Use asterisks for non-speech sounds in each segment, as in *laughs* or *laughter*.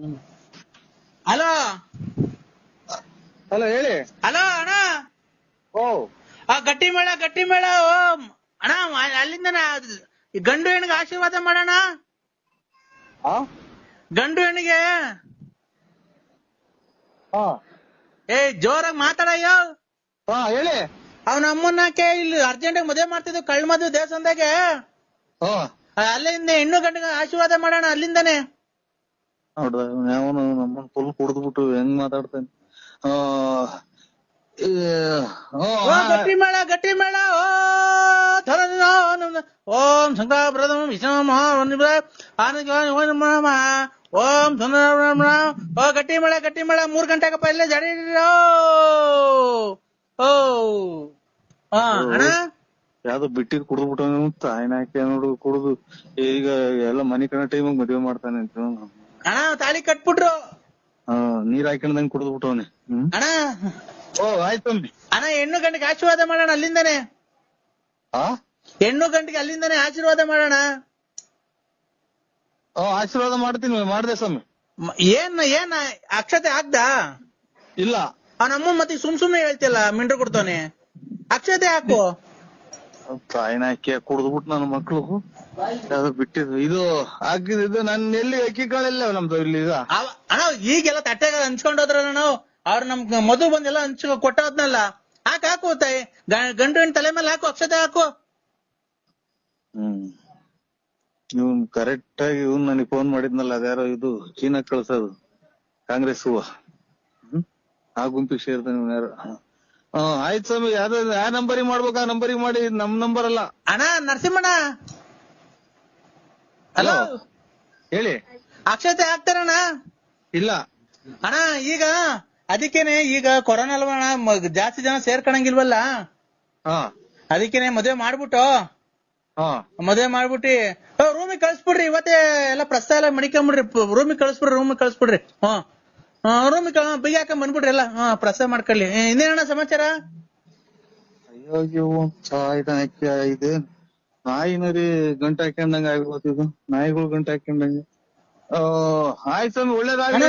Hello? Hello ಹೇಳಿ. Hello ಅಣ್ಣ? ಓ. ಆ ಗಟ್ಟಿ ಮೇಳ ಗಟ್ಟಿ ಮೇಳ ಓ. ಅಣ್ಣ ಈ ಗಂಡು ಹೆಣ್ಣಿಗೆ ಆಶೀರ್ವಾದ ಮಾಡೋಣ? ಹಾ ಗಂಡು ಹೆಣ್ಣಿಗೆ? ಹಾ. ಏ ಜೋರಾಗಿ ಮಾತಾಡಯ್ಯೋ. ಹಾ ಹೇಳಿ. ಅವನ ಅಮ್ಮನಕ್ಕೆ ಇಲ್ಲಿ ಅರ್ಜೆಂಟ್ ಮದುವೆ ಮಾಡ್ತಿದ್ವು ಕಳ್ ಮದುವೆ ದೇವಸ್ಥಾನದಾಗೆ. ಹಾ. ಅಲ್ಲಿಂದ ಹೆಣ್ಣು ಗಂಡಿಗೆ ಆಶೀರ್ವಾದ ಮಾಡೋಣ ಅಲ್ಲಿಂದನೇ. ನೋಡ್ದ ಯಾವನು ನಮ್ಮನ್ ಫುಲ್ ಕುಡಿದ್ಬಿಟ್ಟು ಹೆಂಗ್ ಮಾತಾಡ್ತಾನೆ? ಗಟ್ಟಿ ಮೇಳ ಗಟ್ಟಿ ಮೇಳ ಓ ಓಂ ಶಂಕರ ಪ್ರಥಮ ವಿಷ್ಣು ಮಹಾ ಆನಂದ ಓಂ ಸುಂದರ ಓ ಗಟ್ಟಿ ಮೇಳ ಗಟ್ಟಿ ಮೇಳ ಮೂರ್ ಗಂಟೆಗಪ್ಪ ಇಲ್ಲೇ ಜಡಿ ಓ ಹಾ ಅಣ್ಣ? ಯಾವ್ದೋ ಬಿಟ್ಟಿದ್ ಕುಡಿದ್ಬಿಟ್ಟು ತಾಯಿನ ಹಾಕಿ ನೋಡು ಕುಡ್ದು ಈಗ ಎಲ್ಲ ಮನಿ ಕಣ ಟೈಮ್ ಮದ್ವೆ ಮಾಡ್ತಾನೆ ಅಂತ ಅಣ್ಣ ತಾಳಿ ಕಟ್ಬಿಟ್ರು. ಆ ನೀರ್ ಹಾಕೊಂಡಂಗ್ ಕುಡಿದ್ಬಿಟ್ಟವನೆ ಬಿಟ್ಟವನೆ. ಅಣ್ಣ. ಓ ಆಯ್ತು ಅಣ್ಣ ಹೆಣ್ಣು ಗಂಡಿಗೆ ಆಶೀರ್ವಾದ ಮಾಡೋಣ ಅಲ್ಲಿಂದನೇ. ಆ? ಹೆಣ್ಣು ಗಂಟೆಗೆ ಅಲ್ಲಿಂದನೇ ಆಶೀರ್ವಾದ ಮಾಡೋಣ. ಓ ಆಶೀರ್ವಾದ ಮಾಡ್ತೀನಿ ಮಾಡ್ದೆ ಸ್ವಾಮಿ. ಏನ್ ಏನ್ ಅಕ್ಷತೆ ಆಗ್ದಾ? ಇಲ್ಲ. ಅವನಮ್ಮ ಮತ್ತೆ ಸುಮ್ ಸುಮ್ನೆ ಹೇಳ್ತಿಲ್ಲ ಮಿಂಡ್ರ ಕೊಡ್ತಾನೆ ಅಕ್ಷತೆ ಹಾಕು. ತಾಯಿನ ಅಕ್ಕಿ ಕುಡಿದ್ಬಿಟ್ಟು ನನ್ನ ಮಕ್ಳು. ಅದು ಬಿಟ್ಟಿದ್ದು. ಇದು ಹಾಕಿದ್ದು ನನ್ನ ನನ್ ಎಲ್ಲಿ ಅಕ್ಕಿ ಕಾಳೆಲ್ಲ ನಮ್ದು ಇಲ್ಲಿ ಈಗ. ಅವ- ಅಣ್ಣ ಈಗೆಲ್ಲ ತಟ್ಟೆಗ ಹಂಚ್ಕೊಂಡ್ ಹೋದ್ರಲ್ಲ ನಾವು ಅವ್ರ ನಮ್ ಮಧು ಬಂದೆಲ್ಲ ಹಂಚ ಕೊಟ್ಟಾದ್ನಲ್ಲ. ಹಾಕ್ ಹಾಕು ತಾಯಿ. ಗ- ಗಂಡು ತಲೆ ಮೇಲೆ ಹಾಕು ಅಕ್ಷತೆ ಹಾಕು. ಹ್ಮ್. ಇವ್ನ್ ಕರೆಕ್ಟ್ ಆಗಿ ಇವ್ನ್ ನನಗೆ ಫೋನ್ ಮಾಡಿದ್ನಲ್ಲ ಅದ್ಯಾರೋ ಇದು ಚೀನಾ ಕಳ್ಸೋದು. ಕಾಂಗ್ರೆಸ್ ಹೂವ. ಹ್ಮ್. ಆ ಗುಂಪಿಗೆ ಸೇರ್ತಾನೆ ಇವ್ನ್ ಯಾರು. ಆಯ್ತು ಸ್ವಾಮಿ ಯಾವ್ದು ಯಾವ ನಂಬರಿಗೆ ಮಾಡ್ಬೇಕು ಆ ನಂಬರಿಗೆ ಮಾಡಿ ಇದ್ ನಮ್ ನಂಬರ್ ಅಲ್ಲ. ಅಣ್ಣ ನರಸಿಂಹಣ್ಣ? ಹಲೋ ಹೇಳಿ. ಅಕ್ಷತೆ ಹಾಕ್ತಾರಣ್ಣ ಇಲ್ಲ. ಅಣ್ಣ ಈಗ ಅದಕ್ಕೇನೆ ಈಗ ಕೊರೋನಾ ಅಲ್ವಾ ಅಣ್ಣ? ಮ- ಜಾಸ್ತಿ ಜನ ಸೇರ್ಕೊಳಂಗಿಲ್ವಲ್ಲ ಹಾ. ಅದಕ್ಕೇನೆ ಮದ್ವೆ ಮಾಡ್ಬಿಟ್ಟು? ಹಾ. ಮದ್ವೆ ಮಾಡ್ಬಿಟ್ಟಿ ರೂಮಿಗೆ ಕಳ್ಸ್ಬಿಡ್ರಿ ಇವತ್ತೇ ಎಲ್ಲ ಪ್ರಸ್ತಾವ ಎಲ್ಲ ಮಡಿಕೊಂಬಿಡ್ರಿ ರೂಮಿಗೆ ಕಳ್ಸ್ಬಿಡ್ರಿ ರೂಮಿಗೆ ಕಳ್ಸ್ಬಿಡ್ರಿ. ಹ್ಮ್. ರೂಮಿಗೆ ಬೀಗ ಹಾಕ ಬಂದ್ಬಿಡ್ರಿ ಎಲ್ಲ. ಹಾ ಪ್ರಸಾದ ಮಾಡ್ಕೊಳ್ಳಿ. ಇನ್ನೇನಣ್ಣ ಸಮಾಚಾರ? ಅಯ್ಯೋ ಸಾಯ್ದ ಇದೆ. ನಾಯಿನರಿ ಗಂಟೆ ಹಾಕೊಂಡಂಗ ಆಗ್ಬೋದು ಇದು. ನಾಯಿಗಳು ಗಂಟೆ ಹಾಕೊಂಡಂಗೆ ಆಯ್ತು ಸ್ವಾಮಿ ಒಳ್ಳೇದಾಗ್ಲಿ.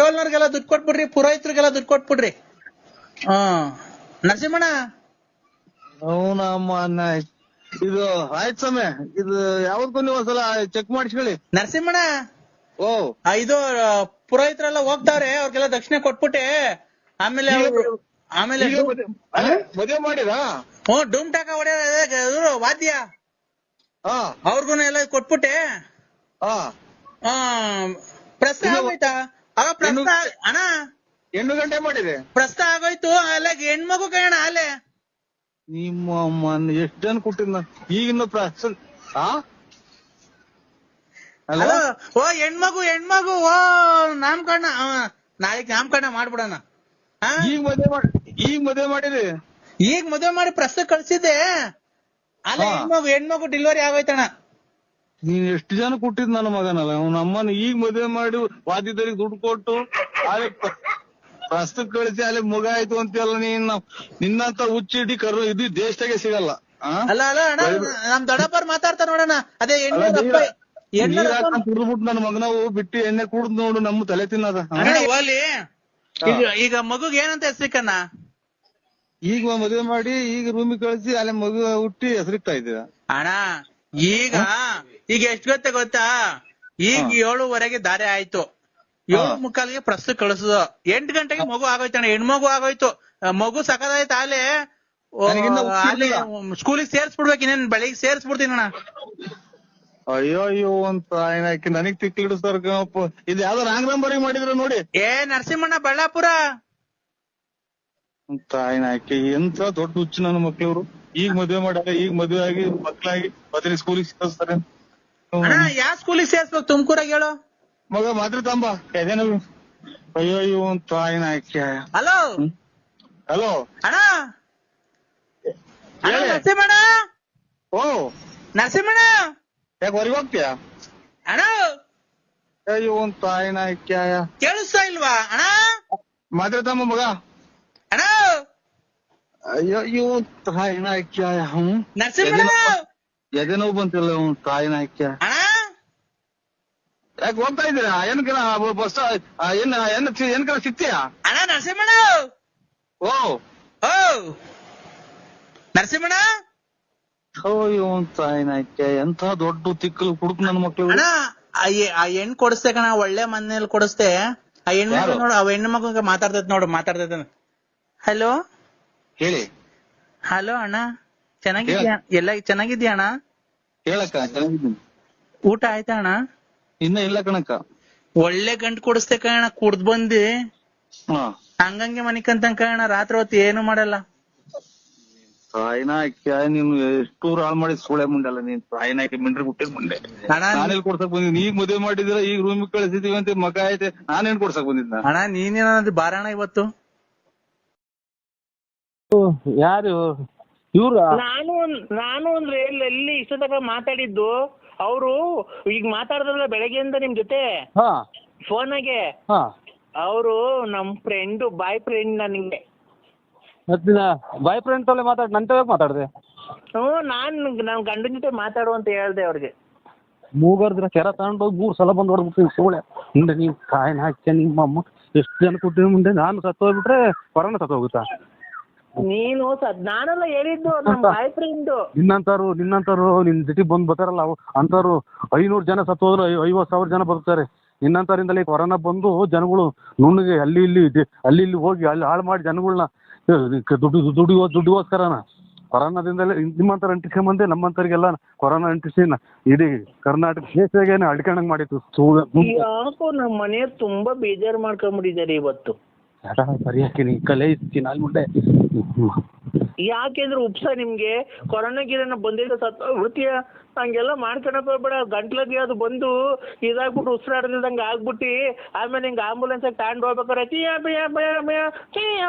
ಡೋಲ್ನವ್ರಿಗೆಲ್ಲ ದುಡ್ಡು ಕೊಟ್ಬಿಡ್ರಿ ಪುರೋಹಿತರಿಗೆಲ್ಲ ದುಡ್ಡು ಕೊಟ್ಬಿಡ್ರಿ. ಹಾ ನರಸಿಂಹಣ್ಣ? ಅನ್ನ ಇದು ಆಯ್ತು ಸ್ವಾಮಿ ಇದು ಯಾವ್ದು ನೀವು ಒಂದ್ಸಲ ಚೆಕ್ ಮಾಡಿಸ್ಕೊಳ್ಳಿ. ನರಸಿಂಹಣ್ಣ? ಓ. ಇದು ಪುರೋಹಿತರೆಲ್ಲ ಹೋಗ್ತಾರೆ ಅವ್ರಿಗೆಲ್ಲ ದಕ್ಷಿಣ ಕೊಟ್ಬಿಟ್ಟೆ. ಆಮೇಲೆ ಅವ್ರು- ಆಮೇಲೆ ಮದುವೆ ಮದ್ವೆ- ಅಲ್ಲ, ಮದ್ವೆ ಮಾಡಿರಾ? ಹ್ಞೂ ಡೂಮ್ ಟಾಕ ಹೊಡೆಯೋರು ವಾದ್ಯ. ಹಾ ಅವ್ರಿಗೂ ಎಲ್ಲ ಕೊಟ್ಬಿಟ್ಟೆ. ಹಾ ಆ, ಪ್ರಸ್ತಾವ ಇನ್ನು- ಆಗೋಯ್ತಾ? ಅವ ಪ್ರಸ್ತಾವ ಅಣ್ಣ? ಎಂಟು ಗಂಟೆ ಮಾಡಿದೆ. ಪ್ರಸ್ತಾವ ಆಗೋಯ್ತು ಅಲ್ಲ ಹೆಣ್ಮಗು ಕಣ ಅಲ್ಲೇ. ನಿಮ್ಮ ಎಷ್ಟು ಎಷ್ಟ್ ಜನ ಕೊಟ್ಟಿದ್ನ? ಈಗಿನ ಪ್ರಸ್ತ ಹಾ ಅಲ್ಲ ಹಲೋ ಓ ಹೆಣ್ಮಗು ಹೆಣ್ಮಗು ಓ ನಾಮಕರಣ ನಾಳೆಗ್ ನಾಮಕರಣ ಮಾಡ್ಬಿಡೋಣ? ಈಗ ಮದ್ವೆ ಮಾಡಿ ಈಗ ಮದ್ವೆ ಮಾಡಿರಿ? ಈಗ ಮದ್ವೆ ಮಾಡಿ ಪ್ರಸ್ತುತ ಕಳ್ಸಿದ್ದೆ. ಅಲ್ಲ. ಹೆಣ್ಮಗು ಹೆಣ್ಮಗು ಡೆಲಿವರಿ ಆಗೋಯ್ತಣ. ನೀನ್ ಎಷ್ಟು ಜನ ಕೊಟ್ಟಿದ್ ನನ್ನ ಮಗನಲ್ಲ? ಅವ್ನ ಅಮ್ಮನ ಈಗ ಮದ್ವೆ ಮಾಡಿ ವಾದ್ಯದವ್ರಿಗೆ ದುಡ್ಡು ಕೊಟ್ಟು ಅಲ್ಲಿ ಪ್ರಸ್ತುತ ಕಳಿಸಿ ಅಲ್ಲಿ ಮಗ ಆಯ್ತು ಅಂತೆಲ್ಲ ನೀನ್? ನಿನ್ನಂತ ಹುಚ್ಚಿಡಿ ಕರು ಇದು ದೇಶದಾಗೆ ಸಿಗಲ್ಲ? ಅಲ್ಲ ಅಲ್ಲ ಅಣ್ಣ ನಮ್ ದೊಡ್ಡಪ್ಪ ಮಾತಾಡ್ತಾರ ನೋಡಣ್ಣ. ಅದೇ ಹೆಣ್ಣು ಹೆಣ್ಣು ಕುಡ್ದ್ಬಿಟ್ಟು ಮಗನವು ಬಿಟ್ಟು ಎಣ್ಣೆ ಕುಡ್ದು ನೋಡು ನಮ್ಮ ತಲೆ ತಿನ್ನದ ಅಣ್ಣ ಈಗ ಈಗ ಮಗುಗ್ ಏನಂತ ಹೆಸ್ರಿಕಣ್ಣ ಈಗ ಮದುವೆ ಮಾಡಿ ಈಗ ರೂಮಿಗೆ ಕಳಿಸಿ ಅಲ್ಲಿ ಮಗು ಹುಟ್ಟಿ ಹೆಸರಿಕ್ತಾ ಇದ್ದೀರ? ಅಣ್ಣ ಈಗ ಈಗ ಎಷ್ಟು ಗೊತ್ತ ಗೊತ್ತಾ? ಈಗ ಏಳುವರೆಗೆ ದಾರಿ ಆಯ್ತು. ಏಳು. ಮುಕ್ಕಾಲಿಗೆ ಪ್ರಸ್ತು ಕಳಿಸುದು. ಎಂಟ್ ಗಂಟೆಗೆ ಮಗು ಆಗೋಯ್ತಣ್ಣ ಹೆಣ್ಮಗು ಆಗೋಯ್ತು. ಮಗು ಸಕದಾಯ್ತು ಅಲ್ಲಿ. ಸ್ಕೂಲಿಗೆ ಸೇರ್ಸ್ಬಿಡ್ಬೇಕು ಇನ್ನೇನ್ ಬೆಳಿಗ್ಗೆ ಸೇರ್ಸ್ಬಿಡ್ತೀನಿ ಅಣ್ಣ. ಅಯ್ಯೋ ಅಯ್ಯೋ ಅಂತ ಆಕಿ ನನಗ್ ಸರ್ ಇದು ಯಾವ್ದೋ ರಾಂಗ್ ನಂಬರ್ ಮಾಡಿದ್ರು ನೋಡಿ. ಏ ನರಸಿಂಹಣ್ಣ ಬಳ್ಳಾಪುರ. ಅಂತ ಆಯ್ಕೆ ಎಂತ ದೊಡ್ಡ ಹುಚ್ಚು ನನ್ನ ಮಕ್ಳವ್ರು. ಈಗ ಮದ್ವೆ ಮಾಡ್ಯಾರ ಈಗ ಮದ್ವೆ ಆಗಿ ಮಕ್ಳಾಗಿ ಮತ್ತೆ ಸ್ಕೂಲಿಗೆ ಸೇರಿಸ್ತಾರೆ. ಅಣ್ಣ ಯಾವ ಸ್ಕೂಲಿಗೆ ಸೇರಿಸ್ಬೇಕು ತುಮಕೂರಾಗ ಹೇಳು. ಮಗ ಮಾತ್ರ ತಂಬ. ಎದೇನು ಅಯ್ಯೋ ಅಯ್ಯೋ ಅಂತ ಆಯ್ನ ಆಯ್ಕೆ ಹಲೋ? ಹಲೋ? ಅಣ್ಣ. ನರಸಿಂಹಣ್ಣ? ಓ. ನರಸಿಂಹಣ್ಣ? ಯಾಕೆ ಹೊರಗೆ ಹೋಗ್ತೀಯಾ? ಅಣ್ಣ! ಆಯ್ನ ಆಯ್ಕೆ ಕೇಳಿಸ್ತಾ ಇಲ್ವಾ ಅಣ್ಣ? ಮಾತ್ರ ತಮ್ಮ ಮಗ. ಅಣ್ಣ! ಅಯ್ಯೋ ಅಯ್ಯೋ ತಾಯಿನ ಆಯ್ಕೆ ಹ್ಮ್? ನರಸಿಂಹಣ್ಣ ಎದೆ ನೋವು ಬಂತಿಲ್ಲ ಅವ್ನು ತಾಯಿನ ಆಯ್ಕೆ ಅಣ್ಣ! ಯಾಕೆ ಹೋಗ್ತಾ ಇದ್ದೀರಾ? ಏನಕ್ಕೆ ಬಸ್ ಏನ್ ಏನ್ ಏನಕ್ಕೆ ಸಿಗ್ತೀಯಾ ಅಣ್ಣ ನರಸಿಂಹಣ್ಣ! ಓ. ಓ! ನರಸಿಂಹಣ್ಣ! ಇವನ್ ತಾಯಿನಾಯ್ಕೆ ಎಂತ ದೊಡ್ಡ ತಿಕ್ಕಲು ಕುಡುಕ್ ನನ್ ಮಕ್ಳು ಅಣ್ಣ ಆ ಎ- ಆ ಹೆಣ್ ಕೊಡಿಸ್ತೆ ಕಣ ಒಳ್ಳೆ ಮನೇಲಿ ಕೊಡಿಸ್ತೆ ಆ ಹೆಣ್ಣು ಯಾರು? ನೋಡು ಆ ಹೆಣ್ಣು ಮಗ ಮಾತಾಡ್ತೈತ್ ನೋಡು ಮಾತಾಡ್ತೈತೆ ಹಲೋ ಹೇಳಿ. ಹಲೋ ಅಣ್ಣ ಚೆನ್ನಾಗಿದ್ಯಾ? ಎಲ್ಲ ಚೆನ್ನಾಗಿದ್ಯಾ ಅಣ್ಣ? ಹೇಳಕ್ಕ ಚೆನ್ನಾಗಿದ್ದೀನಿ. ಊಟ ಆಯ್ತಾ ಅಣ್ಣ? ಇನ್ನ ಇಲ್ಲ ಕಣಕ್ಕ. ಒಳ್ಳೆ ಗಂಟ್ ಕೊಡಿಸ್ತೆ ಕಣ ಕುಡ್ದ್ ಬಂದಿ. ಹಾ. ಹಂಗಂಗೆ ಮನಿಕಂತ ಕಣ ರಾತ್ರಿ ಹೊತ್ತು ಏನು ಮಾಡಲ್ಲ. ತಾಯಿನಾಯ್ಕೆ ನೀನು ಎಷ್ಟು ಹಾಳು ಮಾಡಿ ಸೂಳೆ ಮುಂಡೆ ಅಲ್ಲ ನೀನ್? ತಾಯಿನಾಯ್ಕೆ ಮಿಂಡ್ರಿ ಹುಟ್ಟಿದ ಮುಂಡೆ. ಅಣ್ಣ ನಾನೆಲ್ಲಿ ಕೊಡ್ಸಕ್ ಬಂದಿದ್ದೀನಿ ಈಗ ಮದುವೆ ಮಾಡಿದ್ರ ಈಗ ರೂಮ್ ಕಳಿಸಿದೀವಿ ಅಂತ ಮಗ ಐತೆ ನಾನೇನ್ ಕೊಡ್ಸಕ್ ಬಂದಿದ್ದ ಅಣ್ಣ ನೀನೇನಾದ್ರು ಬಾರಣ ಇವತ್ತು? ಯಾರು? ಇವ್ರ? ನಾನು ನಾನು ಅಂದ್ರೆ ಎಲ್ಲಿ ಎಲ್ಲಿ ಇಷ್ಟ ತನಕ ಮಾತಾಡಿದ್ದು ಅವರು ಈಗ ಮಾತಾಡಿದ್ರಲ್ಲ ಬೆಳಗ್ಗೆಯಿಂದ ನಿಮ್ ಜೊತೆ? ಹಾ. ಫೋನಾಗೆ ಹಾ. ಅವರು ನಮ್ ಫ್ರೆಂಡ್ ಬಾಯ್ ಫ್ರೆಂಡ್ ನನಗೆ. ಮತ್ತಿನ ಬಾಯ್ ಫ್ರೆಂಡ್ ತಲೆ ಮಾತಾಡ್ ನನ್ ತಲೆ ಮಾತಾಡ್ದೆ? ಹ್ಞೂ ನಾನ್ ನಮ್ ಗಂಡನ ಜೊತೆ ಮಾತಾಡು ಅಂತ ಹೇಳ್ದೆ ಅವ್ರಿಗೆ. ಮೂಗರ್ದ್ರ ಕೆರ ತಗೊಂಡೋಗಿ ಮೂರ್ ಸಲ ಬಂದು ಹೊಡ್ಬಿಟ್ಟು ಸೋಳೆ ಮುಂದೆ ನೀವು ಕಾಯಿನ ಹಾಕ್ಯ ನಿಮ್ಮ ಅಮ್ಮ ಎಷ್ಟು ಜನ ಕೊಟ್ಟಿನ ಮುಂದೆ? ನಾನು ಸತ್ತೋಗ್ಬಿಟ್ರೆ ಕೊರೋನಾ ಸತ್ತೋಗುತ್ತಾ? ನೀನು ಸದ್ ನಾನೆಲ್ಲ ಹೇಳಿದ್ದು ನಮ್ಮ ಬಾಯ್ ಫ್ರೆಂಡ್ ನಿನ್ನಂತಾರು ನಿನ್ನಂತಾರು ನಿನ್ ಜೊತೆ ಬಂದು ಬರ್ತಾರಲ್ಲ ಅವು ಐನೂರು ಜನ ಸತ್ತೋದ್ರು ಐ- ಐವತ್ ಸಾವಿರ ಜನ ಬದುಕ್ತಾರೆ. ನಿನ್ನಂತರಿಂದಲೇ ಕೊರೋನಾ ಬಂದು ಜನಗಳು ನುಣ್ಣಗೆ ಅಲ್ಲಿ ಇಲ್ಲಿ ಅಲ್ಲಿ ಇಲ್ಲಿ ಹೋಗಿ ಅಲ್ಲಿ ಹಾಳು ಮಾಡಿ ಜನಗಳನ್ನ ದುಡ್ಡು ದುಡ್ಡು ದುಡ್ಡಿಗೋಸ್ಕರನ? ಕೊರೋನಾದಿಂದಲೇ ನಿಮ್ಮಂತರ ಅಂಟಿಸ್ಕೊಂಬಂದೆ ನಮ್ಮಂತರಿಗೆಲ್ಲ ಕೊರೋನಾ ಅಂಟಿಸಿ ಇಡೀ ಕರ್ನಾಟಕ ದೇಶದಾಗೇನೆ ಅಡ್ಕೊಂಡಂಗ್ ಮಾಡಿತ್ತು. ಸೂ- ನಮ್ಮ ಮನೆ ತುಂಬಾ ಬೇಜಾರ್ ಮಾಡ್ಕೊಂಡ್ಬಿಟ್ಟಿದ್ದಾರೆ ಇವತ್ತು. ಯಾಕ ಸರಿಯಾಗಿ ಕಲೆ ಇರ್ತೀನಿ ಅಲ್ಲಿ ಮುಂದೆ ಯಾಕೆಂದ್ರೆ ಉಪ್ಸ ನಿಮ್ಗೆ? ಕೊರೋನಾ ಗಿರೋನ ಬಂದಿದ್ದ ಸತ್ ವೃತ್ತಿಯ ಹಂಗೆಲ್ಲ ಮಾಡ್ಕೊಳಕ್ ಹೋಗ್ಬೇಡ ಗಂಟ್ಲದಿ ಅದು ಬಂದು ಇದಾಗ್ಬಿಟ್ಟು ಉಸಿರಾಡದಂಗ ಆಗ್ಬಿಟ್ಟು ಆಮೇಲೆ ಹಿಂಗ ಆಂಬುಲೆನ್ಸ್ ತಾಂಡ್ ಹೋಗ್ಬೇಕಾರೆ ಚಿಯ ಬಿಯ ಬಿಯ ಬಿಯ ಚಿಯ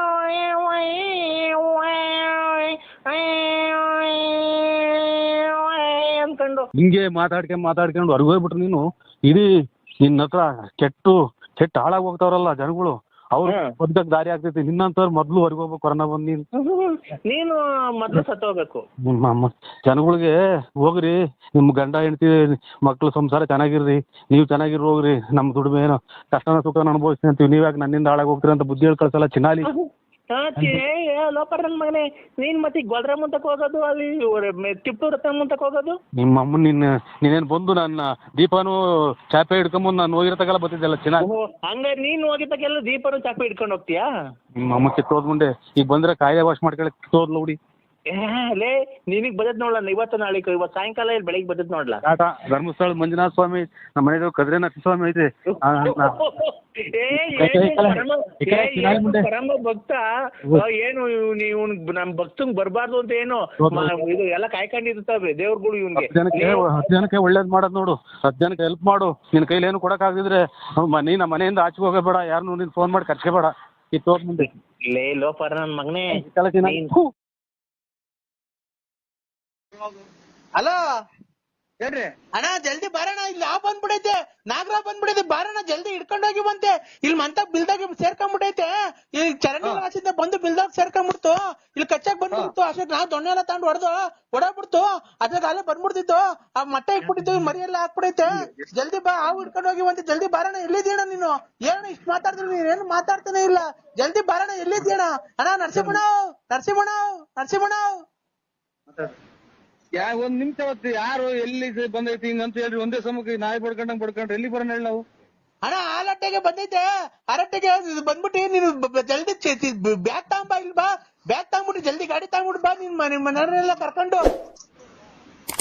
ಅನ್ಕೊಂಡು. ಹಿಂಗೆ ಮಾತಾಡ್ಕೊಂಡ್ ಮಾತಾಡ್ಕೊಂಡು ಹೊರಗೆ ಹೋಗ್ಬಿಟ್ರು ನೀನು. ಇಡೀ ನಿನ್ನ ಹತ್ರ ಕೆಟ್ಟು ಕೆಟ್ಟ ಹಾಳಾಗಿ ಹೋಗ್ತಾವ್ರಲ್ಲ ಜನಗಳು. ಅವ್ರು. ಬದುಕಕ್ ದಾರಿ ಆಗ್ತೈತಿ. ನಿನ್ನಂತವ್ರು ಮೊದ್ಲು ಹೊರಗೆ ಹೋಗ್ಬೇಕು ಕೊರೋನಾ ಬಂದ್ ನೀನು. *laughs* ನೀನು ಮೊದ್ಲು ನಿಮ್ಮ ಅಮ್ಮ ಜನಗಳಿಗೆ ಹೋಗ್ರಿ. ನಿಮ್ ಗಂಡ ಹೆಂಡತಿ ಮಕ್ಳು ಸಂಸಾರ ಚೆನ್ನಾಗಿರ್ರಿ. ನೀವು ಚೆನ್ನಾಗಿರ್ ಹೋಗ್ರಿ. ನಮ್ ದುಡಿಮೆ ಏನೋ ಕಷ್ಟನ ಸುಖನ ಅನುಭವಿಸ್ತೀನಿ ಅಂತೀವಿ. ನೀವ್ಯಾಕೆ ನನ್ನಿಂದ ಹಾಳಾಗಿ ಹೋಗ್ತೀರಿ ಅಂತ ಬುದ್ಧಿ ಹೇಳಿ ಕಳ್ಸಲ್ಲ ಚಿನ್ನಾಲಿ. *laughs* ಹಾ ಲೋಪರ್ ನನ್ ಮಗನೇ ನೀನ್ ಮತ್ತೆ ಗೊಲ್ರ ಮುಂತಕ್ ಹೋಗೋದು ಅಲ್ಲಿ ತಿಪ್ಪು ರತ್ನ ಮುಂತಕ್ ಹೋಗೋದು? ನಿಮ್ಮ ಅಮ್ಮ ನಿನ್ನ ನೀನೇನ್ ಬಂದು ನನ್ನ ದೀಪನು ಚಾಪೆ ಹಿಡ್ಕೊಂಬಂದು ನಾನು ಹೋಗಿರತಕ್ಕಲ್ಲ ಬರ್ತಿದ್ದಲ್ಲ ಚೆನ್ನಾಗಿ ಓಹೋ, ಹಂಗ ನೀನ್ ಹೋಗಿದ್ದಕ್ಕೆಲ್ಲ ದೀಪನು ಚಾಪೆ ಹಿಡ್ಕೊಂಡು ಹೋಗ್ತೀಯಾ? ನಿಮ್ಮ ಅಮ್ಮ ಕಿತ್ತೋದ್ ಮುಂದೆ ಈಗ ಬಂದ್ರೆ ಕಾಯ್ದೆ ವಾಶ್ ಮಾಡ್ಕೊಳಕ್ ಕಿತ್ತೋದ್ಲ ಹುಡಿ ಏ, ಲೇ ನಿನಗ್ ಬದದ್ ನೋಡ್ಲ ಇವತ್ತು ನಾಳೆ ಇವತ್ತು ಸಾಯಂಕಾಲ ಇಲ್ಲಿ ಬೆಳಿಗ್ಗೆ ಬದದ್ ನೋಡ್ಲಾ? ಟಾಟಾ ಧರ್ಮಸ್ಥಳ ಮಂಜುನಾಥ ಸ್ವಾಮಿ ನಮ್ಮ ಮನೆಯವರು ಕದ್ರಿನಾಥ ಸ್ವಾಮಿ ಐತೆ. ಆ, ನಾ- ಏ, ಕೈ- ಕೈ- ಏನು ಕೈ- ಪರಮ- ಈ ಕಡೆ ಏ, ಏನು ಮುಂದೆ. ಪರಮ ಭಕ್ತ? ಆ, ಏನು ನೀವು ನಮ್ ಭಕ್ತಂಗ್ ಬರಬಾರ್ದು ಅಂತ ಏನು? ಮ- ಇದು ಎಲ್ಲ ಕಾಯ್ಕೊಂಡಿರ್ತಾವೆ ದೇವ್ರುಗಳು ಇವ್ನಿಗೆ. ಹತ್ತು ಜನಕ್ಕೆ ಹತ್ತು ಜನಕ್ಕೆ ಒಳ್ಳೇದ್ ಮಾಡೋದ್ ನೋಡು. ಹತ್ತು ಜನಕ್ಕೆ ಹೆಲ್ಪ್ ಮಾಡು. ನಿನ್ ಕೈಲಿ ಏನು ಕೊಡಕ್ ಆಗಿದ್ರೆ ನೀ ನಮ್ಮ ಮನೆಯಿಂದ ಆಚೆ ಹೋಗಬೇಡ ಯಾರನ್ನು ನೀನ್ ಫೋನ್ ಮಾಡಿ ಕರ್ಸ್ಕೋಬೇಡ. ಇತ್ತು ಮುಂದೆ. ಲೇ ಲೋಪರ ನನ್ ಮಗನೇ. ನೀನ್-. ಹಲೋ? ಹೇಳ್ರಿ. ಅಣ್ಣ ಜಲ್ದಿ ಬಾರಣ ಇಲ್ಲಿ ಆ ಬಂದ್ಬಿಡೈತೆ. ನಾಗರ ಬಂದ್ಬಿಡೈತೆ. ಬಾರಣ ಜಲ್ದಿ ಹಿಡ್ಕೊಂಡು ಹೋಗಿ ಬಂತೆ. ಇಲ್ಲಿ ಮಂತ ಬಿಲ್ದಾಗ ಸೇರ್ಕೊಂಡ್ಬಿಟ್ಟೈತೆ ಈ ಚರಂಡಿ ರಾಸಿಂದ ಬಂದು ಬಿಲ್ದಾಗ ಸೇರ್ಕೊಂಡ್ಬಿಡ್ತು ಇಲ್ಲಿ ಕಚ್ಚಾಕ್ ಬಂದ್ಬಿಡ್ತು. ಅಷ್ಟೇ ನಾವು ದೊಣ್ಣೆ ಎಲ್ಲ ತಗೊಂಡು ಹೊಡೆದು ಹೊಡಾಬಿಡ್ತು ಅದ್ರಾಗ ಅಲ್ಲೇ ಬಂದ್ಬಿಡ್ತಿತ್ತು. ಆ ಮಟ್ಟ ಇಟ್ಬಿಟ್ಟಿತ್ತು ಮರಿ ಎಲ್ಲ ಹಾಕ್ಬಿಡೈತೆ. ಜಲ್ದಿ ಬಾ ಹಾವು ಹಿಡ್ಕೊಂಡು ಹೋಗಿ ಬಂತೆ. ಜಲ್ದಿ ಬಾರಣ ಎಲ್ಲಿದ್ದೀಣ ನೀನು? ಏನು ಇಷ್ಟು ಮಾತಾಡ್ತೀನಿ ನೀನ್ ಏನು ಮಾತಾಡ್ತಾನೆ ಇಲ್ಲ. ಜಲ್ದಿ ಬಾರಣ ಎಲ್ಲಿದ್ದೀಣ ಅಣ್ಣ ನರಸಿಂಹಣ್ಣ ನರಸಿಂಹಣ್ಣ ನರಸಿಂಹಣ್ಣ ಯಾ ಒಂದ್ ನಿಮಿಷ ಹೊತ್ತು ಯಾರು ಎಲ್ಲಿ ಬಂದೈತಿ ಹಿಂಗಂತ ಹೇಳ್ರಿ ಒಂದೇ ಸಮಕ್ಕೆ ನಾಯಿ ಬಡ್ಕೊಂಡಂಗ್ ಬಡ್ಕೊಂಡ್ರೆ ಎಲ್ಲಿ ಬರೋಣ ಹೇಳಿ ನಾವು? ಅಣ್ಣ ಆಲಟ್ಟೆಗೆ ಬಂದೈತೆ ಆರಟ್ಟೆಗೆ ಇದು ಬಂದ್ಬಿಟ್ಟು ನೀನು ಬ- ಬ- ಜಲ್ದಿ ಬ್ಯಾಗ್ ತಗೊಂಬಾ ಇಲ್ಲಿ ಬಾ. ಬ್ಯಾಗ್ ತಗೊಂಬಿಟ್ಟು ಜಲ್ದಿ ಗಾಡಿ ತಗೊಂಬಿಟ್ಟು ಬಾ ನಿನ್ ಮನೆ ಮನೆಯವರೆಲ್ಲ ಕರ್ಕೊಂಡು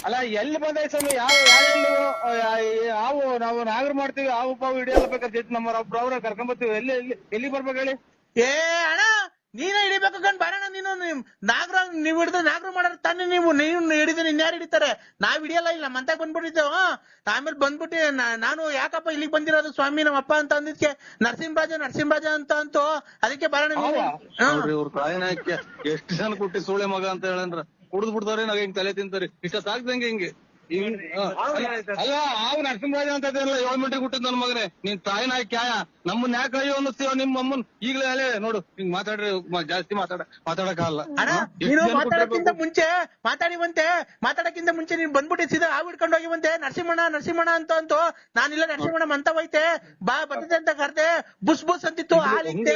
ಅಲ್ಲ ಎಲ್ಲಿ ಬಂದೈತಿ ಸ್ವಾಮಿ? ಯಾವ ಯಾರು ಹಾವು ನಾವು ನಾಗರ ಮಾಡ್ತೀವಿ ಹಾವು ಪಾವು ಹಿಡಿಯಲ್ಲ ಬೇಕಾದ್ರೆ ನಮ್ಮ ಅವ್ರ ಕರ್ಕೊಂಡ್ ಬರ್ತೀವಿ. ಎಲ್ಲಿ ಎಲ್ಲಿ ಎಲ್ಲಿ ಬರ್ಬೇಕು ಹೇಳಿ? ಏ ನೀನೇ ಹಿಡಿಬೇಕು ಕಣ್ ಬಾರಣ ನೀನು ನಿಮ್ ನಾಗರ ನೀವ್ ಹಿಡಿದ್ರೆ ನಾಗರ ಮಾಡ್ರ ತಾನೇ ನೀವು. ನೀವು ಹಿಡಿದ್ರೆ ಇನ್ಯಾರು ಹಿಡಿತಾರೆ? ನಾವ್ ಹಿಡಿಯಲ್ಲ ಇಲ್ಲ ಮಂತಾಗ ಬಂದ್ಬಿಟ್ಟಿದ್ದೇವ ಆಮೇಲೆ ಬಂದ್ಬಿಟ್ಟು ನಾನು ಯಾಕಪ್ಪ ಇಲ್ಲಿಗೆ ಬಂದಿರೋದು ಸ್ವಾಮಿ ನಮ್ಮ ಅಪ್ಪ ಅಂತ ಅಂದಿದ್ಕೆ ನರಸಿಂಹರಾಜ ನರಸಿಂಹರಾಜ ಅಂತ ಅಂತೂ. ಅದಕ್ಕೆ ಬಾರಣ ಎಷ್ಟು ಜನ ಕೊಟ್ಟಿ ಸೂಳೆ ಮಗ ಅಂತ ಹೇಳಂದ್ರ ಕುಡ್ದು ಬಿಡ್ತಾರೆ ನಾವ್ ಹಿಂಗ್ ತಲೆ ತಿಂತಾರೆ. ಇಷ್ಟ ಸಾಕ್ದಂಗೆ ಹಿಂಗೆ. ಅಲ್ಲ ಆವ್ ನರಸಿಂಹರಾಜ ಅಂತ ಇದ್ದಲ್ಲ ಏಳ್ ಮೀಟರ್ ಹುಟ್ಟಿದ್ ನನ್ ಮಗನೇ. ನಿನ್ ತಾಯಿನ ಕ್ಯಾಯ ನಮ್ಮನ್ ಯಾಕೆ ಅಯ್ಯೋ ಅನ್ನಿಸ್ತೀವ ನಿಮ್ ಅಮ್ಮನ್? ಈಗಲೇ ಅಲ್ಲೇ ನೋಡು ಹಿಂಗ್ ಮಾತಾಡ್ರಿ ಜಾಸ್ತಿ ಮಾತಾಡ ಮಾತಾಡಕ್ಕಾಗಲ್ಲ. ಮಾತಾಡಕ್ಕಿಂತ ಮುಂಚೆ ಮುಂಚೆ ಮಾತಾಡಿವಂತೆ ಮಾತಾಡಕ್ಕಿಂತ ಮುಂಚೆ ನೀನ್ ಬಂದ್ಬಿಟ್ಟು ಸೀದಾ ಹಾವು ಹೋಗಿ ಹೋಗಿವಂತೆ ನರಸಿಂಹಣ್ಣ ನರಸಿಂಹಣ್ಣ ಅಂತ ಅಂತೂ. ನಾನಿಲ್ಲ ನರಸಿಂಹಣ್ಣ ಅಂತ ಹೋಯ್ತೆ ಬಾ ಬರ್ತದೆ ಅಂತ ಕರ್ದೆ ಬುಸ್ ಬುಸ್ ಅಂತಿತ್ತು ಹಾಲಿತ್ತೆ?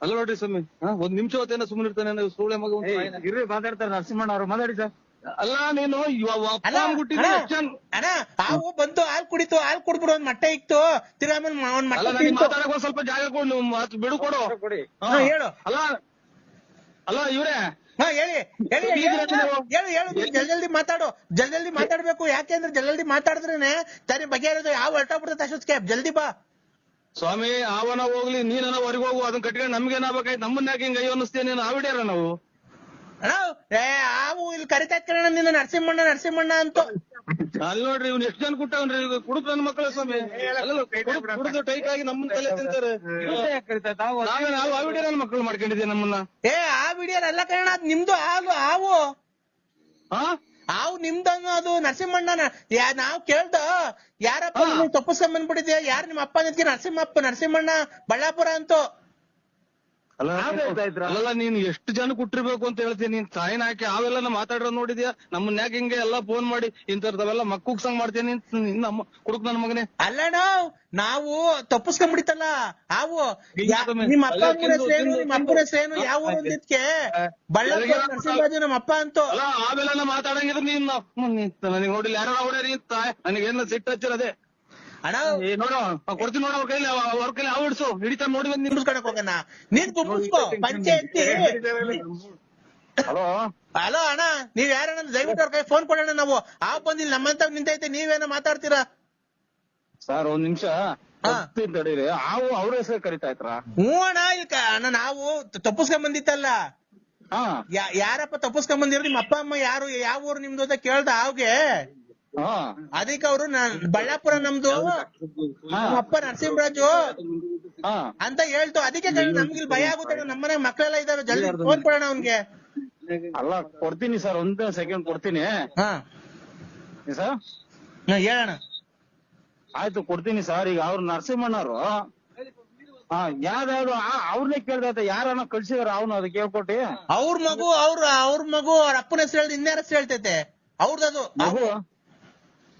ಅಲ್ಲ ನೋಡ್ರಿ ಸ್ವಾಮಿ ಒಂದ್ ನಿಮಿಷ ಹೊತ್ತೇನ ಸುಮ್ಮನೆ ಇರ್ತಾನೆ ಸೂಳೆ ಮಗ. ಇರ್ರಿ ಮಾತಾಡ್ತಾರೆ ನರಸಿಂಹಣ್ಣ ಅವ್ರು ಮಾತಾಡಿ ಸರ್. ಅಲ್ಲ ನೀನು ಅಣ್ಣ, ತಾವು ಬಂದು ಹಾಲ್ ಕುಡಿತು ಹಾಲ್ ಕುಡ್ಬಿಡು ಒಂದ್ ಮಟ್ಟೆ ಇತ್ತು. ಮ- ಒಂದ್ ಮಟ್ಟೆ ಒಂದ್ ಸ್ವಲ್ಪ ಜಾಗ ಕೊಡು ನೀವು ಮಾತು ಬಿಡು ಕೊಡು. ಹೇಳು. ಅಲ್ಲ ಅಲ್ಲ ಇವ್ರೆ. ಹಾ ಹೇಳಿ ಹೇಳಿ ಹೇಳು, ಹೇಳು ಜಲ್ ಜಲ್ದಿ ಮಾತಾಡು. ಜಲ್ ಜಲ್ದಿ ಮಾತಾಡ್ಬೇಕು ಯಾಕೆಂದ್ರೆ ಜಲ್ ಜಲ್ದಿ ಮಾತಾಡಿದ್ರೇನೆ ತಾನೇ ಬಗೆಹರಿದು ಯಾವ ಹೊರಟೋಗ್ಬಿಡುತ್ತೆ ಕ್ಯಾಬ್ ಜಲ್ದಿ ಬಾ. ಸ್ವಾಮಿ ಅವನ ಹೋಗ್ಲಿ ನೀನ ಹೊರಗೆ ಹೋಗು ಅದನ್ನ ಕಟ್ಕೊಂಡು ನಮ್ಗೇನಾಗ್ಬೇಕಾಯ್ತು ನಮ್ಮನ್ನ ಯಾಕೆ ಹಿಂಗ ಅಯ್ಯೋ ಅನ್ನಿಸ್ತೇನೆ ನೀನು? ಆವಿಡ್ಯಾರ ನಾವು. ಅಣ್ಣ ಏ ಆವು ಇಲ್ಲಿ ಕರಿತಾ ಕಣ ನಿನ್ನ ನರಸಿಂಹಣ್ಣ ನರಸಿಂಹಣ್ಣ ಅಂತ. ಅಲ್ಲಿ ನೋಡ್ರಿ ಇವ್ನ ಎಷ್ಟು ಜನ ಕುಟ್ಟವನ್ರಿ ಕುಡುಕ್ ನನ್ ಮಕ್ಕಳ ಸ್ವಾಮಿ. ಕುಡಿದು ಟೈಟ್ ಆಗಿ ನಮ್ಮನ್ನ ತಲೆ ತಿಂತಾರೆ. ನಾವೇ ನಾವು ವಿಡಿಯೋ ನನ್ನ ಮಕ್ಕಳು ಮಾಡ್ಕೊಂಡಿದ್ದೀವಿ ನಮ್ಮನ್ನ. ಏ ಆ ವಿಡಿಯೋ ಎಲ್ಲ ಕಣ ಅದ್ ನಿಮ್ದು ಆವು. ಹಾವು ಹಾ ಹಾವು ನಿಮ್ದು ಅನ್ನೋದು ನರಸಿಂಹಣ್ಣ ಯಾ ನಾವ್ ಕೇಳ್ದ ಯಾರಪ್ಪ ತಪ್ಪಸ್ಕೊಂಡ್ ನೀನು ಬಂದ್ಬಿಟ್ಟಿದ್ಯಾ ಯಾರು ನಿಮ್ಮ ಅಪ್ಪ ನಿದ್ಗೆ ನರಸಿಂಹಪ್ಪ ನರಸಿಂಹಣ್ಣ ಬಳ್ಳಾಪುರ ಅಂತೂ? ಅಲ್ಲ ಅಲ್ಲ ನೀನ್ ಎಷ್ಟು ಜನ ಕುಟ್ಟಿರ್ಬೇಕು ಅಂತ ಹೇಳ್ತೀನಿ ನೀನ್ ಸೈನ್ ಹಾಕಿ ಅವೆಲ್ಲ ಮಾತಾಡ್ರ ನೋಡಿದ್ಯಾ? ನಮ್ಮನ್ನ ಯಾಕೆ ಹಿಂಗೆ ಎಲ್ಲಾ ಫೋನ್ ಮಾಡಿ ಇಂತರ್ದವೆಲ್ಲ ಮಕ್ಕಗ್ ಸಂಗ್ ಮಾಡ್ತೀನಿ ನಿನ್ನ ನಮ್ಮ ಕುಡುಕ್ ನನ್ ಮಗನೇ. ಅಲ್ಲಣ್ಣ ನಾವು ತಪ್ಪಿಸ್ಕೊಂಡ್ಬಿಡಿತಲ್ಲ ಹಾವು ಯಾ- ನಿಮ್ಮ ಅಪ್ಪ ಹೆಸರೇನು ತಿಂದು- ನಿಮ್ಮ ಅಪ್ಪನ ಹೆಸರೇನು ಯಾವ ಊರು ಬಳ್ಳಾರಿ ನಮ್ಮ ಅಪ್ಪ ಅಂತೂ. ಅಲ್ಲ ಆಮೇಲೆಲ್ಲ ಮಾತಾಡಂಗಿದ್ರೆ ನೀನ್ ನನಗೆ ನೋಡಿಲ್ಲ. ಯಾರು ಹೊಡ್ಯಾರಿ? ತಾಯ್ ನನಗೇನ ಸಿಟ್ಟು ಹಚ್ಚಿರದೆ? ಅಣ್ಣ ಏ ನೋಡು ಕೊಡ್ತೀನಿ ನೋಡು ಅವ್ರ ಕೈಲಿ ಅವ- ಅವ್ರ ಕೈಲಿ ಅವ್ ಹಿಡ್ಸು. ಹಿಡಿತಾ ನೋಡಿ ಬಂದ್ ನೀನು ಹೋಗಣ ನೀನ್ ಕುಂಬಿಸ್ಕೋ ಪಂಚಾಯತಿ. ಹಲೋ? ಹಲೋ ಅಣ್ಣ ನೀವ್ ಯಾರಣ್ಣ ದಯವಿಟ್ಟು ಅವ್ರ ಕೈ ಫೋನ್ ಕೊಡೋಣ ನಾವು. ಆ ಬಂದಿಲ್ಲ ನಮ್ಮಂತ ನಿಂತೈತೆ ನೀವೇನೋ ಮಾತಾಡ್ತೀರಾ? ಸರ್ ಒಂದ್ ನಿಮಿಷ. ಹಾ. ತಡೀರಿ. ಹಾವು ಅವ್ರ ಹೆಸರು ಕರಿತಾ ಇತ್ರ ಹ್ಞೂ ಅಣ್ಣ ಈಗ ಅಣ್ಣ ನಾವು ತಪ್ಪಿಸ್ಕೊಂಡ್ ಬಂದಿತ್ತಲ್ಲ ಹಾ. ಯಾರಪ್ಪ ತಪ್ಪಿಸ್ಕೊಂಡ್ ಬಂದಿರೋ ನಿಮ್ಮ ಅಪ್ಪ ಅಮ್ಮ ಯಾರು ಯಾವ ಊರು ನಿಮ್ದು ಅಂತ ಕೇಳ್ದ ಅವ್ಗೆ ಅದಕ್ಕೆ ಅವರು ಬಳ್ಳಾಪುರ ನಮ್ದು ನಮ್ಮ ಅಪ್ಪ ನರಸಿಂಹರಾಜು ಅಂತ ಹೇಳ್ತು. ಅದಕ್ಕೆ ನಮ್ಗೆ ಇಲ್ಲಿ ಭಯ ಆಗುತ್ತೆ ನಮ್ಮನೆ ಮಕ್ಕಳೆಲ್ಲ ಇದಾವೆ. ಜಲ್ದಿ ಫೋನ್ ಕೊಡೋಣ ಅವ್ನ್ಗೆ. ಅಲ್ಲ ಕೊಡ್ತೀನಿ ಸರ್. ಒಂದ್ ಸೆಕೆಂಡ್ ಕೊಡ್ತೀನಿ. ಸರ್? ಹಾ, ಹೇಳಣ್ಣ. ಆಯ್ತು ಕೊಡ್ತೀನಿ ಸರ್. ಈಗ ಅವ್ರು ನರಸಿಂಹಣ್ಣವ್ರು. ಹಾ ಯಾವ್ದಾವ್ದು ಅವ್ರನ್ನೇ ಕೇಳ್ದೈತೆ ಯಾರನ್ನ ಕಳ್ಸಿದಾರ ಅವ್ನು ಅದಕ್ಕೆ ಹೇಳ್ಕೊಟ್ಟಿ ಅವ್ರ ಮಗು ಅವ್ರ ಅವ್ರ ಮಗು ಅವ್ರ ಅಪ್ಪನ ಹೆಸರು ಹೇಳ್ದು ಇನ್ಯಾರ ಹೆಸರು ಹೇಳ್ತೈತೆ? ಅವ್ರದ್ದು. ಮಗು?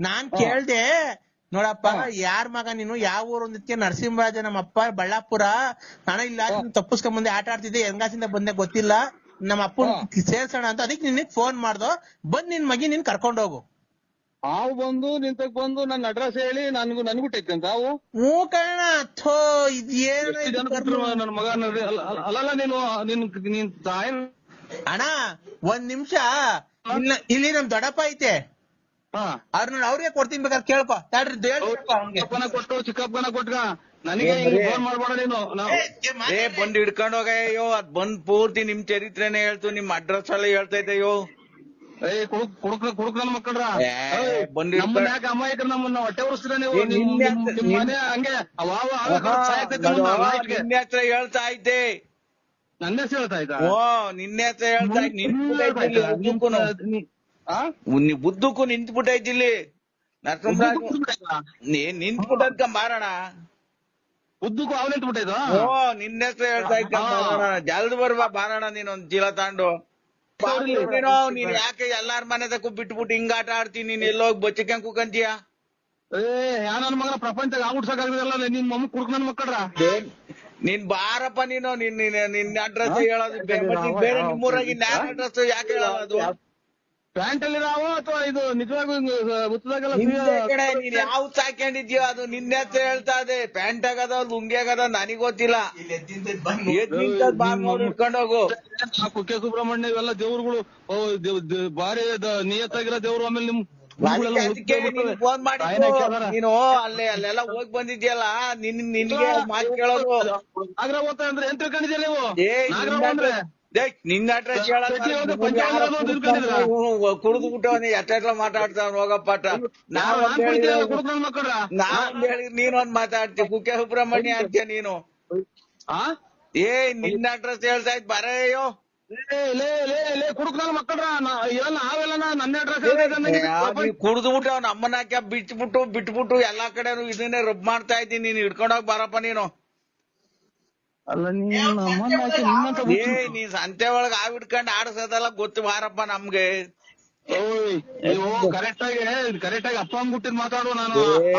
ನಾನ್ ಕೇಳ್ದೆ ನೋಡಪ್ಪ ಯಾರ್ ಮಗ ನೀನು? ಯಾವ ಊರು ಅಂದಿದ್ಕೆ ನರಸಿಂಹರಾಜ ನಮ್ಮ ಅಪ್ಪ ಬಳ್ಳಾಪುರ. ನಾನು ಇಲ್ಲ ತಪ್ಪಿಸ್ಕೊಂಡ್ ಬಂದೆ ಆಟ ಆಡ್ತಿದ್ದೆ ಹೆಂಗಾಸಿಂದ ಬಂದೆ ಗೊತ್ತಿಲ್ಲ. ನಮ್ಮ ಅಪ್ಪನ್ ಸೇರ್ಸೋಣ ಅಂತ ಅದಕ್ಕೆ ನಿನ್ನ ಫೋನ್ ಮಾಡ್ದೋ. ಬಂದ್ ನಿನ್ ಮಗಿ ನಿನ್ ಕರ್ಕೊಂಡ್ ಹೋಗು. ಹಾವು ಬಂದು ನಿಂತಕ್ ಬಂದು ನನ್ನ ಅಡ್ರೆಸ್ ಹೇಳಿ ನನ್ಗೂ ನನ್ ಟೈತೆ ಅಂತ ಹಾವು? ಹ್ಞೂ ಕಣ ಥೋ ನನ್ನ ಮಗ ಅಲ್ಲಲ್ಲ ನೀನು ನಿನ್ ನಿನ್ ತಾಯಿ? ಅಣ್ಣ ಒಂದ್ ನಿಮಿಷ ಇಲ್ಲಿ ನಮ್ ದೊಡ್ಡಪ್ಪ ಐತೆ. ಹಾ. ಅವ್ರ ನೋಡಿ ಅವ್ರಿಗೆ ಕೊಡ್ತೀನಿ ಬೇಕಾದ್ರೆ ಕೇಳ್ಕೊ. ತಡ್ರಿ ಅವ್ನ್ಗೆ. ಚಿಕ್ಕಪ್ಪನ ಕೊಟ್ಟು ಚಿಕ್ಕಪ್ಪನ ಕೊಟ್ಗ ನನಗೆ ಫೋನ್ ಮಾಡ್ಬೇಡ ನೀನು. ನಾವು ಏ, ಏ, ಏ ಮಾತಾಡಿ. ಬಂದ್ ಹಿಡ್ಕೊಂಡ್ ಹೋಗಯ್ಯೋ ಅದ್ ಬಂದ್ ಪೂರ್ತಿ ನಿಮ್ ಚರಿತ್ರೆನೇ ಹೇಳ್ತು ನಿಮ್ ಅಡ್ರೆಸ್ ಎಲ್ಲ ಹೇಳ್ತೈತೆ ಏ ಕುಡುಕ್ ಕುಡುಕ್ ಕುಡುಕ್ ನನ್ನ ಮಕ್ಕಳ್ರ. ಏ, ನಮ್ಮನ್ನ ಯಾಕೆ ಅಮಾಯಕರು ನಮ್ಮನ್ನ ಹೊಟ್ಟೆ ಉರಿಸ್ತೀರ ನೀವು. ಏ, ನಿಮ್ ನಿನ್ನೆ ನಿಮ್- ನಿಮ್ ನಿನ್- ಮನೆ ಹಂಗೆ ಅವ ಅವ ಅವ ಕರ್ದ್ ಸಾಯ್ತೈತೆ ನಮ್ಮನ್ನ ನಾಯಿಗೆ. ನಿನ್ನೆ ಹತ್ರ ಹೇಳ್ತಾ ಐತೆ ನನ್ನ ಹೆಸರು ಹೇಳ್ತಾ ಇದ್ದ? ಓ ನಿನ್ನೆ ಹತ್ರ ಹೇಳ್ತಾ ಐತೆ ನಿನ್ನ. ನೀ- ಬುದ್ಧಕ್ಕೂ ನಿಂತ್ಬಿಟ್ಟೈತಿ ಇಲ್ಲಿ ನರಸಿಂಹರಾಜ್ ನೀ ನಿಂತ್ಬಿಟ್ಟದ್ಕ ಮಾರಣ ಉದ್ದಕ್ಕೂ ಅವ್ ನಿಂತು ಬಿಟ್ಟಿದ್ದು ಓ ನಿನ್ನ ಹೆಸರು ಹೇಳ್ತಾ ಮಾರೋಣ ಜಲ್ದ್ ಬರ್ಬಾ ಬಾರಣ ನೀನ್ ಒಂದ್ ಚೀಲ ತಾಂಡು. ನೀನು ನೀನ್ ಯಾಕೆ ಎಲ್ಲಾರ ಮನೆ ತಕ್ಕ ಬಿಟ್ಬಿಟ್ಟು ಹಿಂಗ ಆಟ ಆಡ್ತೀನಿ? ನೀನ್ ಎಲ್ಲೋಗಿ ಬಚ್ಚಿಕೊಂಡ್ ಕೂಕಂತೀಯ? ಏ ಯಾ ನನ್ ಮಗನ ಪ್ರಪಂಚದಾಗ ಆಗ್ಬಿಡ್ಸಕ್ಕಾಗದಲ್ಲ ನಿನ್ ಮಮ್ಮ ಕುಡ್ಕ ನನ್ನ ಮಕ್ಕಳ್ರ? ನೀನ್ ಬಾರಪ್ಪ ನೀನು. ನಿನ್ ನಿನ್ ನಿನ್ ಅಡ್ರೆಸ್ ಹೇಳೋದು ಬೇರೆ ನಿಮ್ಮೂರಾಗಿ ನ್ಯಾನ್ ಅಡ್ರೆಸ್ ಯಾಕೆ ಹೇಳೋದು? ಪ್ಯಾಂಟ್ ಅಲ್ಲಿ ನಾವು ಅಥವಾ ಇದು ನಿಜವಾಗೂ ಉತ್ತದಾಗೆಲ್ಲ ಕಡೆ ನೀನ್ ಯಾವ್ದು ಹಾಕೊಂಡಿದ್ಯೋ ಅದು ನಿನ್ನೆ ಹತ್ರ ಹೇಳ್ತಾ ಇದೆ. ಪ್ಯಾಂಟ್ ಆಗದ ಲುಂಗಿ ಆಗದ ನನಗ್ ಗೊತ್ತಿಲ್ಲ. ಇಟ್ಕೊಂಡು ಹೋಗು. ಕುಕ್ಕೆ ಸುಬ್ರಹ್ಮಣ್ಯ ಇವೆಲ್ಲ ದೇವ್ರುಗಳು ದ- ನಿಯತ್ತಾಗಿರೋ ದೇವ್ರು ಆಮೇಲೆ ನಿಮ್ ಫೋನ್ ಮಾಡಿದ್ದು. ನೀನು ಅಲ್ಲೇ ಅಲ್ಲೆಲ್ಲ ಹೋಗಿ ಬಂದಿದ್ಯಲ್ಲ ನಿನ್ ನಿನ್ಗೆ ಮಾತು ಕೇಳೋದು. ಆಗ್ರ ಓದ್ತಾ ಅಂದ್ರೆ ಏನ್ ತಿಳ್ಕೊಂಡಿದ್ಯಾ ನೀವು? ಏ ನಾಗರ ಅಂದ್ರೆ? ನಿನ್ನ ಅಡ್ರೆಸ್? ಕುಡಿದು ಬಿಟ್ಟವನಿ ಎಷ್ಟೆಲ್ಲ ಮಾತಾಡ್ತಾವ್ ಹೋಗಪ್ಪಾಟ ನಾವ್ ನೀನೊಂದ್ ಮಾತಾಡ್ತಿ ಕುಕ್ಕೆ ಸುಬ್ರಹ್ಮಣ್ಯ ಅಂತ್ಯ ನೀನು. ಆ? ಏ ನಿನ್ನ ಅಡ್ರೆಸ್ ಹೇಳ್ತಾ ಇದ್ ಬರೆಯೋ ಕುಡ್ದು ಬಿಟ್ಟು ಅವ್ನ ಅಮ್ಮನ ಹಾಕ್ಯ ಬಿಟ್ಬಿಟ್ಟು ಬಿಟ್ಬಿಟ್ಟು ಎಲ್ಲಾ ಕಡೆನು ಇದನ್ನೇ ರಬ್ ಮಾಡ್ತಾ ಇದ್ದೀನಿ. ನೀನ್ ಹಿಡ್ಕೊಂಡೋಗ್ ಬರಪ್ಪ ನೀನು. ಅಲ್ಲ ನೀನು ನೀನ್ ಸಂತೆ ಒಳಗ ಆ ಹಿಡ್ಕೊಂಡ್ ಆಡ್ಸೋದೆಲ್ಲ ಗೊತ್ತು ಬಾರಪ್ಪ ನಮ್ಗೆ. ಓಯ್ ನೀವು ಕರೆಕ್ಟ್ ಆಗಿ ಕರೆಕ್ಟ್ ಆಗಿ ಅಪ್ಪ ಅಮ್ಮ ಬಿಟ್ಟಿದ್ ಮಾತಾಡು ನಾನು. ಏ,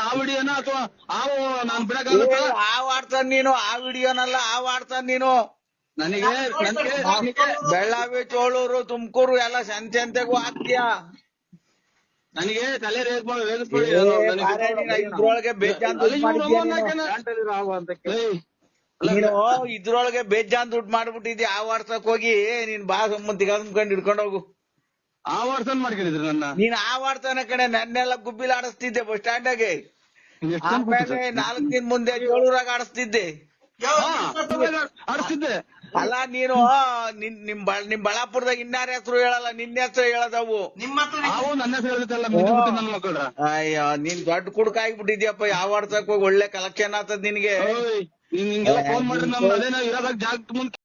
ಆ ವಿಡಿಯೋನ ಅಥವಾ ಆವು ನಾನ್ ಬಿಡಕ್ಕಾಗತ್ತಾ? ಆವ್ ಆಡ್ತಾನ ನೀನು ಆ ವಿಡಿಯೋನಲ್ಲ ಆವ್ ಆಡ್ತಾನ ನೀನು. ನನಗೆ ಬೆಳ್ಳಾವಿ ಚೋಳೂರು ತುಮಕೂರು ಎಲ್ಲ ಸಂತೆ ಅಂತೆಗೂ ಹಾಕ್ತೀಯ ನನಗೆ ತಲೆ ನೀನ್ ಇದ್ರೊಳಗೆ ಬೇಜಾನ್ ನೀನು? ಇದ್ರೊಳಗೆ ಬೇಜಾನ್ ದುಡ್ಡು ಮಾಡ್ಬಿಟ್ಟಿದ್ಯಾ ಆ ವಾಡ್ಸಕ್ ಹೋಗಿ ನೀನ್ ಬಾ ಸಂಬಂಧಿಗ ಕಂಡು ಹಿಡ್ಕೊಂಡು ಹೋಗು. ಆ ವರ್ಷ ಮಾಡ್ಕೊಂಡಿದ್ರು ನನ್ನ? ನೀನ್ ಆ ವಾಡ್ತಾನ ಕಡೆ ನನ್ನೆಲ್ಲ ಗುಬ್ಬಿಲ್ ಆಡಿಸ್ತಿದ್ದೆ ಬಸ್ ಸ್ಟ್ಯಾಂಡ್ ಆಗಿ ನಾಲ್ಕ್ ದಿನ ಮುಂದೆ ಏಳೂರಾಗ ಆಡಿಸ್ತಿದ್ದೆ. ಅಲ್ಲ ನೀನು ನಿಮ್ ನಿಮ್ ಬಳ್ಳಾಪುರದಾಗ ಇನ್ನಾರ ಹೆಸರು ಹೇಳಲ್ಲ ನಿನ್ನ ಹೆಸರು ಹೇಳದವು ಅಯ್ಯೋ ನೀನ್ ದೊಡ್ಡ ಕುಡ್ಕ ಆಗ್ಬಿಟ್ಟಿದ್ಯಪ್ಪ ಯಾವ ಆಡ್ಸಕ್ ಹೋಗಿ ಒಳ್ಳೆ ಕಲೆಕ್ಷನ್ ಆತದ್ ನಿನ್ಗೆ? ನೀನ್ ಹಿಂಗೆಲ್ಲ ಫೋನ್ ಮಾಡ್ರಿ ನಮ್ ಅದೇನೋ ಇರೋದಾಗ ಜಾಗ ಮುಂದೆ